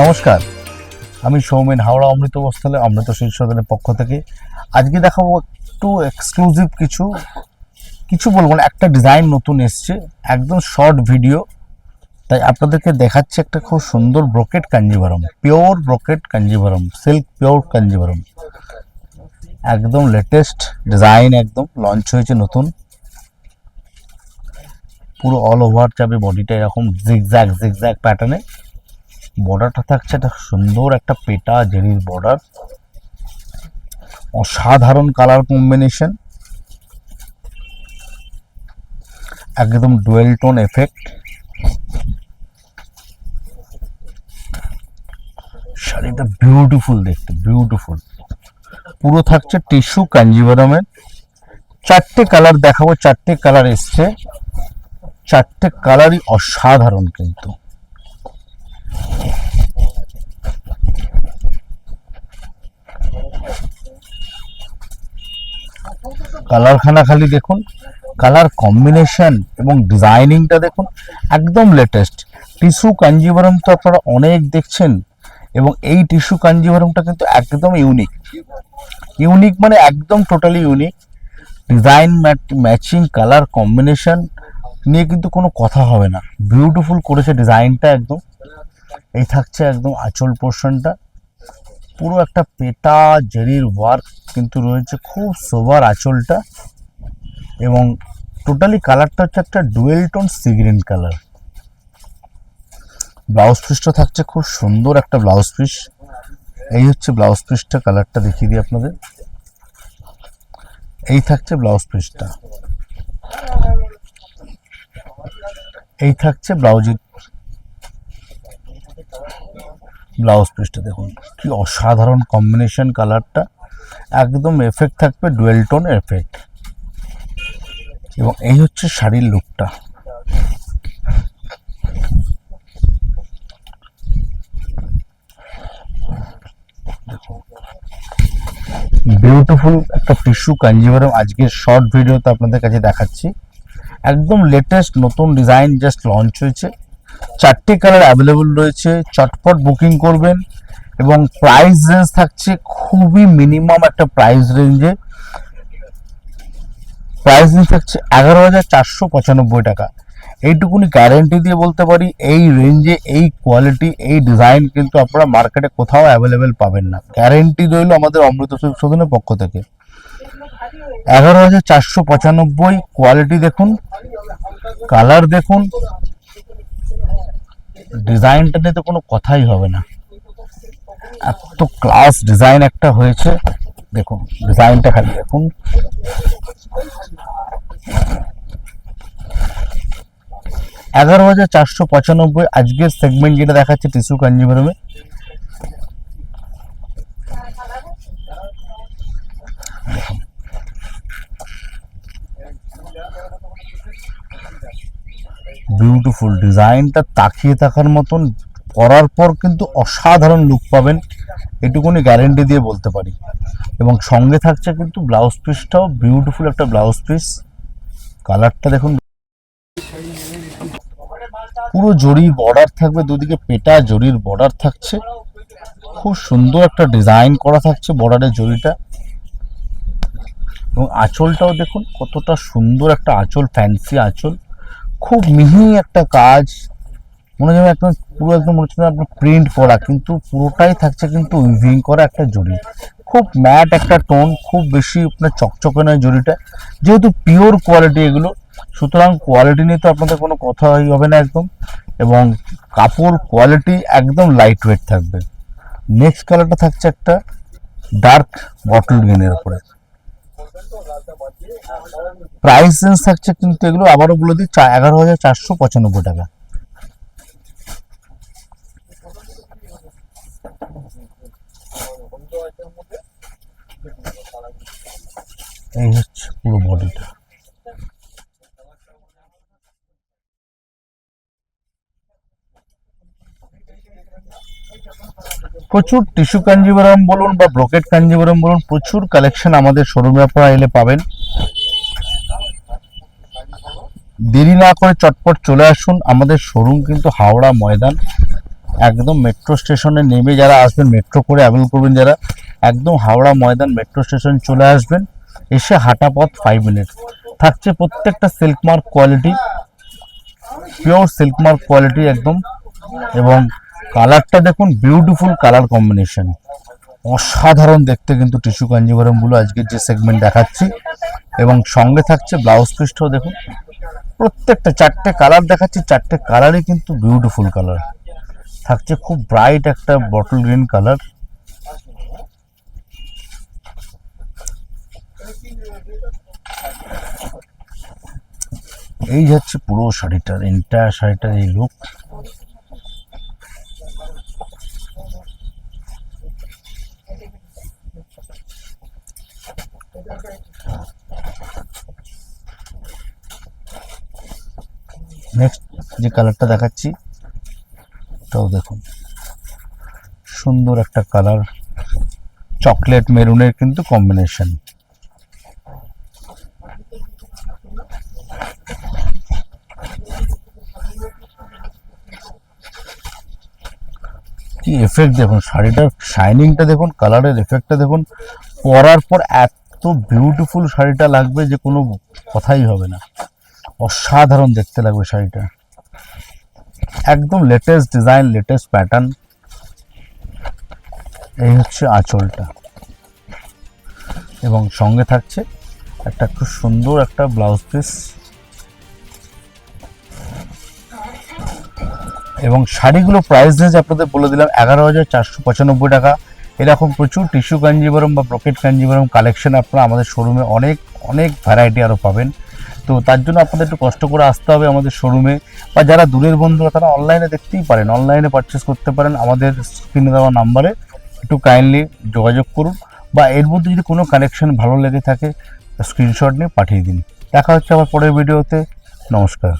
নমস্কার। আমি সৌমেন, হাওড়া অমৃত বস্ত্রালয়, অমৃত শীর্ষদের পক্ষ থেকে। আজকে দেখাবো একটু এক্সক্লুসিভ কিছু কিছু বলব না, একটা ডিজাইন নতুন এসছে, একদম শর্ট ভিডিও তাই আপনাদেরকে দেখাচ্ছে একটা খুব সুন্দর brocade Kanjivaram pure brocade Kanjivaram silk pure Kanjivaram একদম লেটেস্ট ডিজাইন একদম লঞ্চ হয়েছে নতুন। পুরো অল ওভার যাবে বডিটা এরকম জিগজ্যাগ জিগজ্যাগ প্যাটার্নে বর্ডারটা থাকছে একটা সুন্দর একটা পেটা জেরির বর্ডার অসাধারণ কালার কম্বিনেশন একদম ডুয়েল টোন এফেক্ট শাড়িটা বিউটিফুল দেখতে বিউটিফুল পুরো থাকছে টিস্যু কাঞ্জিভারমের চারটে কালার দেখাবো, চারটে কালার এসছে। চারটে কালারই অসাধারণ কিন্তু। কালারখানা খালি দেখুন, কালার কম্বিনেশন এবং ডিজাইনিংটা দেখুন একদম লেটেস্ট টিস্যু কাঞ্জিভারম তো আপনারা অনেক দেখছেন এবং এই টিস্যু কাঞ্জিভারমটা কিন্তু একদম ইউনিক ইউনিক মানে একদম totally unique design matching colour combination নিয়ে কিন্তু কোনো কথা হবে না। বিউটিফুল করেছে ডিজাইনটা একদম। এই থাকছে একদম আঁচল পোর্শনটা পুরো একটা পেটা জেরির ওয়ার্ক কিন্তু রয়েছে খুব সোবার আঁচলটা। এবং টোটালি কালারটা হচ্ছে একটা dual tone sea green colour blouse পিসটা থাকছে খুব সুন্দর একটা ব্লাউজ পিস এই হচ্ছে ব্লাউজ পিসটা কালারটা দেখিয়ে দিই আপনাদের। এই থাকছে ব্লাউজ পিসটা এই থাকছে ব্লাউজের ব্লাউজ পিসটা দেখুন, কি অসাধারণ কম্বিনেশন কালারটা একদম এফেক্ট থাকবে ডুয়েল টোন এফেক্ট এবং এই হচ্ছে শাড়ির লুকটা বিউটিফুল একটা টিস্যু কাঞ্জিভারম আজকের শর্ট ভিডিওতে আপনাদের কাছে দেখাচ্ছি। একদম লেটেস্ট নতুন ডিজাইন জাস্ট লঞ্চ হয়েছে। চারটে কালার অ্যাভেলেবল রয়েছে, চটপট বুকিং করবেন এবং প্রাইস রেঞ্জ থাকছে খুবই মিনিমাম একটা প্রাইস রেঞ্জে প্রাইস রেঞ্জ থাকছে এগারো হাজার চারশো পঁচানব্বই টাকা। এইটুকুনি গ্যারেন্টি দিয়ে বলতে পারি, এই রেঞ্জে এই কোয়ালিটি এই ডিজাইন কিন্তু আপনারা মার্কেটে কোথাও অ্যাভেলেবেল পাবেন না। গ্যারেন্টি রইল আমাদের অমৃত সংশোধনের পক্ষ থেকে। এগারো হাজার চারশো পঁচানব্বই কোয়ালিটি দেখুন কালার দেখুন ডিজাইনটা নিয়ে তো কোনো কথাই হবে না। এত ক্লাস ডিজাইন একটা হয়েছে। দেখুন ডিজাইনটা খালি দেখুন। এগারো হাজার চারশো পঁচানব্বই আজকের সেগমেন্ট যেটা দেখাচ্ছে টিস্যু কাঞ্জিভারমে বিউটিফুল ডিজাইনটা তাকিয়ে থাকার মতন, পরার পর কিন্তু অসাধারণ লুক পাবেন, এটুকুনি গ্যারেন্টি দিয়ে বলতে পারি। এবং সঙ্গে থাকছে কিন্তু ব্লাউজ পিসটাও বিউটিফুল একটা ব্লাউজ পিস কালারটা দেখুন। পুরো জরির বর্ডার থাকবে, দুদিকে পেটা জরির বর্ডার থাকছে। খুব সুন্দর একটা ডিজাইন করা থাকছে বর্ডারের জরিটা। এবং আঁচলটাও দেখুন, কতটা সুন্দর একটা আঁচল ফ্যান্সি আঁচল। খুব মিহি একটা কাজ। মনে হয় একদম পুরো একদম মনে হচ্ছে আপনার প্রিন্ট করা, কিন্তু পুরোটাই থাকছে কিন্তু উইভিং করা একটা জরি খুব ম্যাট একটা টোন খুব বেশি আপনার চকচকে নয় জরিটা যেহেতু পিওর কোয়ালিটি এগুলো, সুতরাং কোয়ালিটি নিয়ে তো আপনাদের কোনো কথাই হবে না একদম। এবং কাপড় কোয়ালিটি একদম লাইট ওয়েট থাকবে নেক্সট কালারটা থাকছে একটা ডার্ক বটল গ্রিনের উপরে। প্রাইস রেঞ্জ থাকছে কিন্তু এগুলো আবারও বলে দিই এগারো হাজার চারশো পঁচানব্বই টাকা। এই হচ্ছে পুরো বডিটা প্রচুর টিস্যু কাঞ্জিভারম বলুন বা ব্রোকেট কাঞ্জিভারম বলুন, প্রচুর কালেকশন আমাদের শোরুমে আপনারা এলে পাবেন। দেরি না করে চটপট চলে আসুন। আমাদের শোরুম কিন্তু হাওড়া ময়দান। একদম মেট্রো স্টেশনে নেমে যারা আসবেন মেট্রো করে অ্যাভেল করবেন যারা, একদম হাওড়া ময়দান মেট্রো স্টেশন চলে আসবেন। এসে হাঁটা পথ ফাইভ মিনিট থাকছে প্রত্যেকটা silk mark quality pure silk mark quality একদম। এবং কালারটা দেখুন বিউটিফুল কালার কম্বিনেশন অসাধারণ দেখতে কিন্তু টিস্যু কাঞ্জিভারমগুলো আজকের যে সেগমেন্ট দেখাচ্ছি। এবং সঙ্গে থাকছে ব্লাউজ পিসটাও দেখুন। প্রত্যেকটা চারটে কালার দেখাচ্ছি, চারটে কালারই কিন্তু বিউটিফুল কালার থাকছে খুব ব্রাইট একটা বটল গ্রিন কালার এই হচ্ছে পুরো শাড়িটার এন্টায়ার শাড়িটার এই লুক নেক্সট যে কালারটা দেখাচ্ছি এটাও দেখুন। সুন্দর একটা কালার চকলেট মেরুনের কিন্তু কম্বিনেশন কি এফেক্ট দেখুন, শাড়িটার শাইনিংটা দেখুন কালারের এফেক্টটা দেখুন, পরার পর এত বিউটিফুল শাড়িটা লাগবে যে কোনো কথাই হবে না। অসাধারণ দেখতে লাগবে শাড়িটা। একদম লেটেস্ট ডিজাইন লেটেস্ট প্যাটার্ন এই হচ্ছে আঁচলটা। এবং সঙ্গে থাকছে একটা খুব সুন্দর একটা ব্লাউজ পিস এবং শাড়িগুলো প্রাইস রেঞ্জ আপনাদের বলে দিলাম, এগারো হাজার চারশো পঁচানব্বই টাকা। এরকম প্রচুর টিস্যু কাঞ্জিবরম বা ব্রকেট কাঞ্জিবরম কালেকশন আপনারা আমাদের শোরুমে অনেক অনেক ভ্যারাইটি আরও পাবেন। তো তার জন্য আপনাদের একটু কষ্ট করে আসতে হবে আমাদের শোরুমে বা যারা দূরের বন্ধুরা, তারা অনলাইনে দেখতেই পারেন। অনলাইনে পারচেস করতে পারেন আমাদের স্ক্রিনে দেওয়া নাম্বারে একটু কাইন্ডলি যোগাযোগ করুন। বা এর মধ্যে যদি কোনো কানেকশন ভালো লেগে থাকে স্ক্রিনশট নিয়ে পাঠিয়ে দিন। দেখা হচ্ছে আবার পরের ভিডিওতে নমস্কার।